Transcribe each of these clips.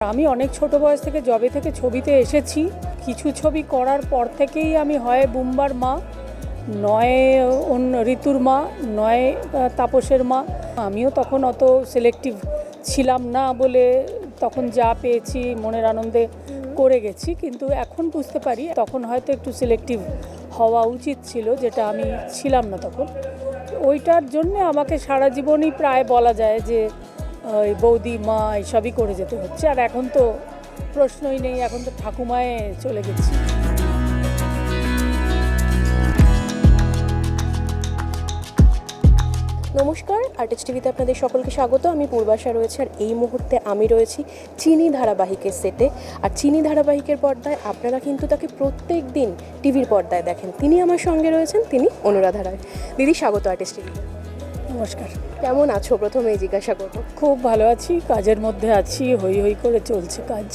আমি অনেক ছোট বয়স থেকে জবে থেকে ছবিতে এসেছি। কিছু ছবি করার পর থেকেই আমি হয় বুম্বার মা, নয় ঋতুর মা, নয় তাপসের মা। আমিও তখন অত সিলেক্টিভ ছিলাম না বলে তখন যা পেয়েছি মনের আনন্দে করে গেছি। কিন্তু এখন বুঝতে পারি তখন হয়তো একটু সিলেক্টিভ হওয়া উচিত ছিল যেটা আমি ছিলাম না তখন। ওইটার জন্যে আমাকে সারা জীবনই প্রায় বলা যায় যে ওই বৌদি, মা এসবই করে যেতে হচ্ছে। আর এখন তো প্রশ্নই নেই, এখন তো ঠাকুমায় চলে গেছি। নমস্কার আর্টিস্ট টিভিতে আপনাদের সকলকে স্বাগত। আমি পূর্বাশা রয়েছে, আর এই মুহূর্তে আমি রয়েছি চিনি ধারাবাহিকের সেটে। আর চিনি ধারাবাহিকের পর্দায় আপনারা কিন্তু তাকে প্রত্যেক দিন টিভির পর্দায় দেখেন। তিনি আমার সঙ্গে রয়েছেন, তিনি অনুরাধা রায়। দিদি, স্বাগত আর্টিস্ট টিভিতে। নমস্কার। কেমন আছো? প্রথমে জিজ্ঞাসা করব। খুব ভালো আছি কাজের মধ্যে আছি হই হই করে চলছে কাজ।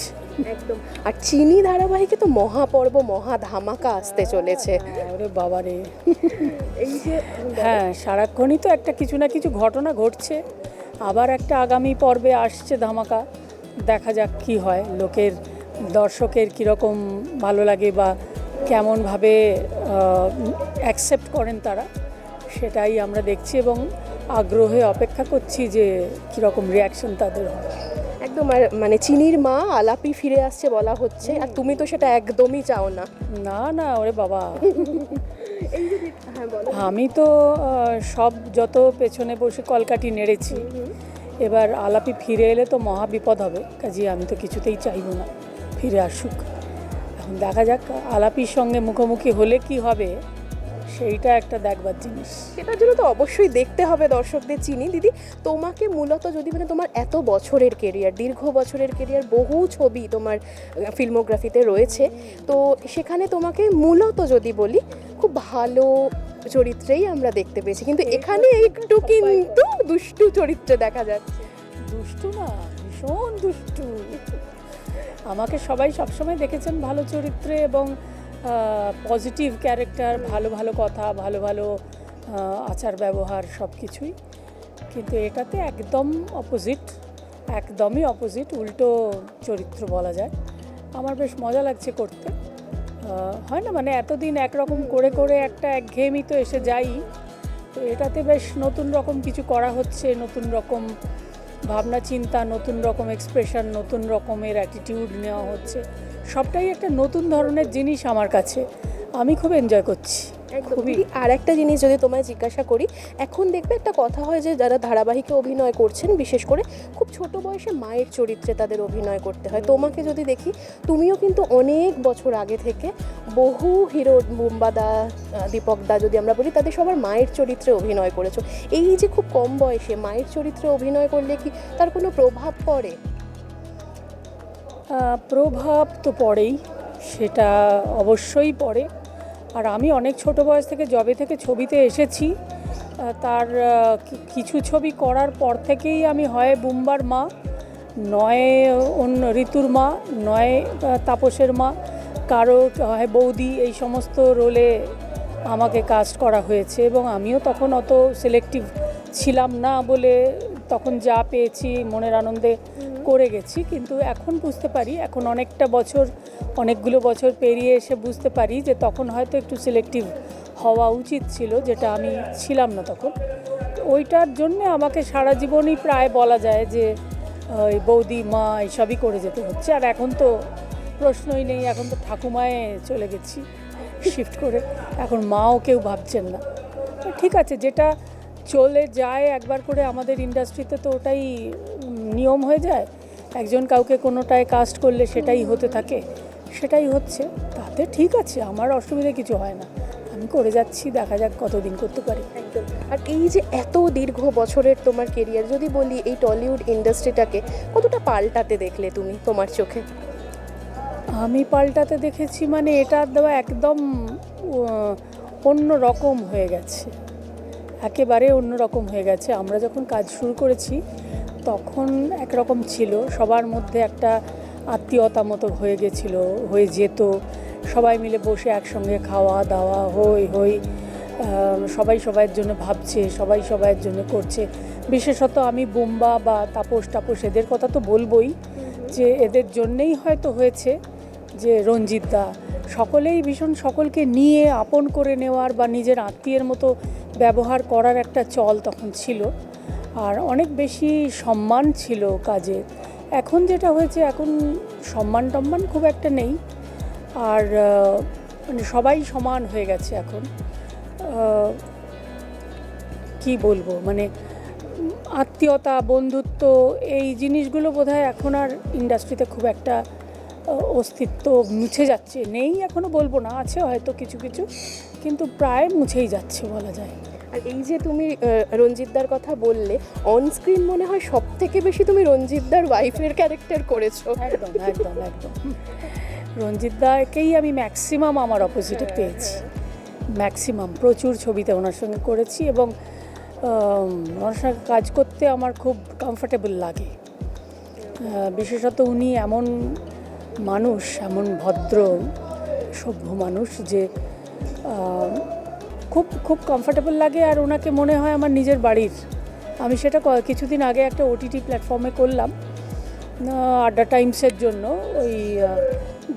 একদম। আর চিনি ধারাবাহিকে তো মহাপর্ব মহা ধামাকা আসতে চলেছে। ওরে বাবারে এই যে হ্যাঁ সারাক্ষণই তো একটা কিছু না কিছু ঘটনা ঘটছে। আবার একটা আগামী পর্বে আসছে ধামাকা। দেখা যাক কি হয় লোকের দর্শকের কীরকম ভালো লাগে বা কেমনভাবে অ্যাকসেপ্ট করেন তারা সেটাই আমরা দেখছি এবং আগ্রহে অপেক্ষা করছি যে কীরকম রিয়াকশন তাদের হয়। একদম মানে চিনির মা আলাপি ফিরে আসছে বলা হচ্ছে আর তুমি তো সেটা একদমই চাও না। না না ওরে বাবা। হ্যাঁ আমি তো সব যত পেছনে বসে কলকাটি নেড়েছি এবার আলাপি ফিরে এলে তো মহা বিপদ হবে কাজে আমি তো কিছুতেই চাইব না ফিরে আসুক। এখন দেখা যাক আলাপির সঙ্গে মুখোমুখি হলে কি হবে। সেইটা একটা দেখবার জিনিস। সেটার জন্য তো অবশ্যই দেখতে হবে দর্শকদের চিনি। দিদি তোমাকে মূলত যদি মানে তোমার এত বছরের কেরিয়ার দীর্ঘ বছরের কেরিয়ার বহু ছবি তোমার ফিল্মোগ্রাফিতে রয়েছে। তো সেখানে তোমাকে মূলত যদি বলি খুব ভালো চরিত্রেই আমরা দেখতে পেয়েছি। কিন্তু এখানে একটু কিন্তু দুষ্টু চরিত্রে দেখা যাচ্ছে। দুষ্টু না ভীষণ দুষ্টু। আমাকে সবাই সবসময় দেখেছেন ভালো চরিত্রে এবং পজিটিভ ক্যারেক্টার ভালো ভালো কথা, ভালো ভালো আচার ব্যবহার সব কিছুই। কিন্তু এটাতে একদম অপোজিট একদমই অপোজিট উল্টো চরিত্র বলা যায়। আমার বেশ মজা লাগছে করতে। হয় না মানে এতদিন একরকম করে করে একটা একঘেয়েমি তো এসে যাই তো এটাতে বেশ নতুন রকম কিছু করা হচ্ছে, নতুন রকম ভাবনা, চিন্তা, নতুন রকম এক্সপ্রেশন নতুন রকমের অ্যাটিটিউড নেওয়া হচ্ছে। সবটাই একটা নতুন ধরনের জিনিস আমার কাছে। আমি খুব এনজয় করছি। খুবই আর একটা জিনিস যদি তোমায় জিজ্ঞাসা করি এখন দেখবে একটা কথা হয় যে যারা ধারাবাহিকে অভিনয় করছেন বিশেষ করে খুব ছোট বয়সে মায়ের চরিত্রে তাদের অভিনয় করতে হয়। তোমাকে যদি দেখি তুমিও কিন্তু অনেক বছর আগে থেকে বহু হিরো বুম্বাদা দীপক দা যদি আমরা বলি তাদের সবার মায়ের চরিত্রে অভিনয় করেছ। এই যে খুব কম বয়সে মায়ের চরিত্রে অভিনয় করলে কি তার কোনো প্রভাব পড়ে? প্রভাব তো পড়েই সেটা অবশ্যই পড়ে। আর আমি অনেক ছোট বয়স থেকে জবে থেকে ছবিতে এসেছি। তার কিছু ছবি করার পর থেকেই আমি হয় বুম্বার মা, নয় অন্য ঋতুর মা, নয় তাপসের মা, কারও হয় বৌদি, এই সমস্ত রোলে আমাকে কাস্ট করা হয়েছে এবং আমিও তখন অত সিলেক্টিভ ছিলাম না বলে তখন যা পেয়েছি, মনের আনন্দে করে গেছি। কিন্তু এখন বুঝতে পারি, এখন অনেকটা বছর, অনেকগুলো বছর পেরিয়ে এসে বুঝতে পারি যে তখন হয়তো একটু সিলেক্টিভ হওয়া উচিত ছিল, যেটা আমি ছিলাম না তখন। ওইটার জন্যে আমাকে সারা জীবনই প্রায় বলা যায় যে, ওই বৌদি, মা এসবই করে যেতে হচ্ছে। আর এখন তো প্রশ্নই নেই, এখন তো ঠাকুমায় চলে গেছি শিফট করে। এখন মাও কেউ ভাবছেন না। ঠিক আছে, যেটা চলে যায় একবার করে আমাদের ইন্ডাস্ট্রিতে তো ওটাই নিয়ম হয়ে যায়। একজন কাউকে কোনোটায় কাস্ট করলে সেটাই হতে থাকে। সেটাই হচ্ছে। তাতে ঠিক আছে আমার অসুবিধা কিছু হয় না। আমি করে যাচ্ছি দেখা যাক কতদিন করতে পারি। একদম। আর এই যে এত দীর্ঘ বছরের তোমার কেরিয়ার যদি বলি এই টলিউড ইন্ডাস্ট্রিটাকে কতটা পাল্টাতে দেখলে তুমি তোমার চোখে? আমি পাল্টাতে দেখেছি মানে এটা দেওয়া একদম অন্য রকম হয়ে গেছে। একেবারে অন্যরকম হয়ে গেছে। আমরা যখন কাজ শুরু করেছি, তখন একরকম ছিল। সবার মধ্যে একটা আত্মীয়তা মতো হয়ে গেছিল, হয়ে যেত। সবাই মিলে বসে একসঙ্গে খাওয়া দাওয়া, হই হই সবাই সবাইয়ের জন্য ভাবছে, সবাই সবাইয়ের জন্য করছে। বিশেষত আমি বোম্বা বা তাপস টাপস এদের কথা তো বলবোই যে এদের জন্যেই হয়তো হয়েছে যে রঞ্জিত দা। সকলেই ভীষণ সকলকে নিয়ে, আপন করে নেওয়ার বা নিজের আত্মীয়ের মতো ব্যবহার করার একটা চল তখন ছিল আর অনেক বেশি সম্মান ছিল কাজে। এখন যেটা হয়েছে, এখন সম্মান টম্মান খুব একটা নেই আর মানে সবাই সমান হয়ে গেছে এখন। কি বলব? মানে আত্মীয়তা, বন্ধুত্ব, এই জিনিসগুলো বোধহয় এখন আর ইন্ডাস্ট্রিতে খুব একটা অস্তিত্ব মুছে যাচ্ছে। নেই এখনও বলব না আছে হয়তো কিছু কিছু কিন্তু প্রায় মুছেই যাচ্ছে বলা যায়। আর এই যে তুমি রঞ্জিতদার কথা বললে অন স্ক্রিন মনে হয় সব থেকে বেশি তুমি রঞ্জিতদার ওয়াইফের ক্যারেক্টার করেছ। একদম একদম একদম। রঞ্জিত দাকেই আমি ম্যাক্সিমাম আমার অপোজিটে পেয়েছি। ম্যাক্সিমাম প্রচুর ছবিতে ওনার সঙ্গে করেছি এবং ওনার সঙ্গে কাজ করতে আমার খুব কমফোর্টেবল লাগে। বিশেষত উনি এমন মানুষ, এমন ভদ্র, সভ্য মানুষ যে খুব খুব কমফোর্টেবল লাগে আর ওনাকে মনে হয় আমার নিজের বাড়ির। আমি সেটা কিছুদিন আগে একটা ওটিটি প্ল্যাটফর্মে করলাম আড্ডা টাইমসের জন্য, ওই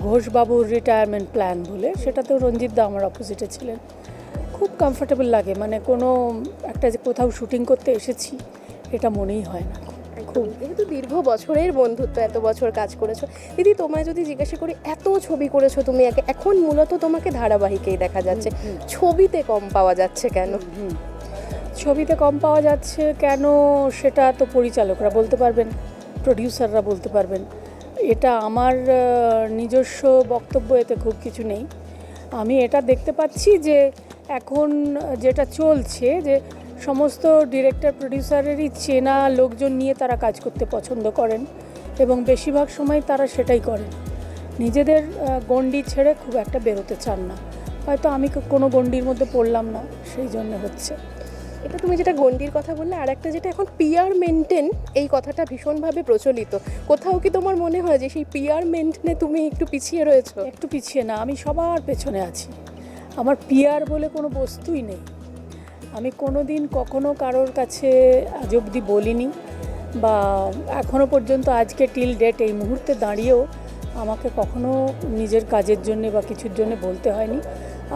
ঘোষবাবুর রিটায়ারমেন্ট প্ল্যান বলে, সেটাতেও রঞ্জিত দা আমার অপোজিটে ছিলেন। খুব কমফোর্টেবল লাগে মানে কোনো, একটা যে কোথাও শুটিং করতে এসেছি, এটা মনেই হয় না। খুব যেহেতু দীর্ঘ বছরের বন্ধুত্ব এত বছর কাজ করেছ দিদি তোমায় যদি জিজ্ঞাসা করি এত ছবি করেছ তুমি একে এখন মূলত তোমাকে ধারাবাহিকেই দেখা যাচ্ছে। ছবিতে কম পাওয়া যাচ্ছে কেন? হুম। ছবিতে কম পাওয়া যাচ্ছে কেন সেটা তো পরিচালকরা বলতে পারবেন প্রডিউসাররা বলতে পারবেন। এটা আমার নিজস্ব বক্তব্য এতে খুব কিছু নেই। আমি এটা দেখতে পাচ্ছি যে এখন যেটা চলছে যে সমস্ত ডিরেক্টর প্রডিউসারেরই চেনা লোকজন নিয়ে তারা কাজ করতে পছন্দ করেন এবং বেশিরভাগ সময় তারা সেটাই করেন। নিজেদের গণ্ডি ছেড়ে খুব একটা বেরোতে চান না। হয়তো আমি কোনো গণ্ডির মধ্যে পড়লাম না সেই জন্য হচ্ছে। এটা তুমি যেটা গণ্ডির কথা বললে আর একটা যেটা এখন পিয়ার মেনটেন এই কথাটা ভীষণভাবে প্রচলিত। কোথাও কি তোমার মনে হয় যে সেই পিয়ার মেনটেনে তুমি একটু পিছিয়ে রয়েছো? একটু পিছিয়ে না আমি সবার পেছনে আছি। আমার পিয়ার বলে কোনো বস্তুই নেই। আমি কোনো দিন কখনো কারোর কাছে আজ অবধি বলিনি বা এখনও পর্যন্ত আজকে টিল ডেট এই মুহূর্তে দাঁড়িয়েও আমাকে কখনো নিজের কাজের জন্যে বা কিছুর জন্য বলতে হয়নি।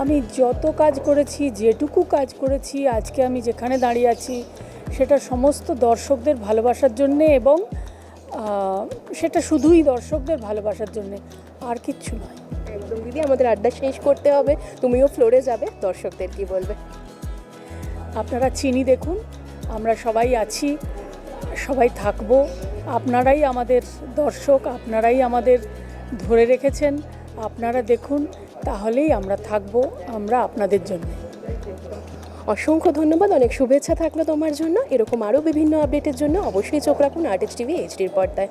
আমি যত কাজ করেছি, যেটুকু কাজ করেছি, আজকে আমি যেখানে দাঁড়িয়ে আছি, সেটা সমস্ত দর্শকদের ভালোবাসার জন্যে এবং সেটা শুধুই দর্শকদের ভালোবাসার জন্যে, আর কিচ্ছু নয়। একদম, দিদি, আমাদের আড্ডা শেষ করতে হবে, তুমিও ফ্লোরে যাবে, দর্শকদের কি বলবে? আপনারা চিনি দেখুন, আমরা সবাই আছি, সবাই থাকব। আপনারাই আমাদের দর্শক, আপনারাই আমাদের ধরে রেখেছেন। আপনারা দেখুন, তাহলেই আমরা থাকব, আমরা আপনাদের জন্য। অসংখ্য ধন্যবাদ, অনেক শুভেচ্ছা থাকল তোমার জন্য। এরকম আরও বিভিন্ন আপডেটের জন্য অবশ্যই চোখ রাখুন আর্টিস্ট টিভি এইচডির পর্দায়।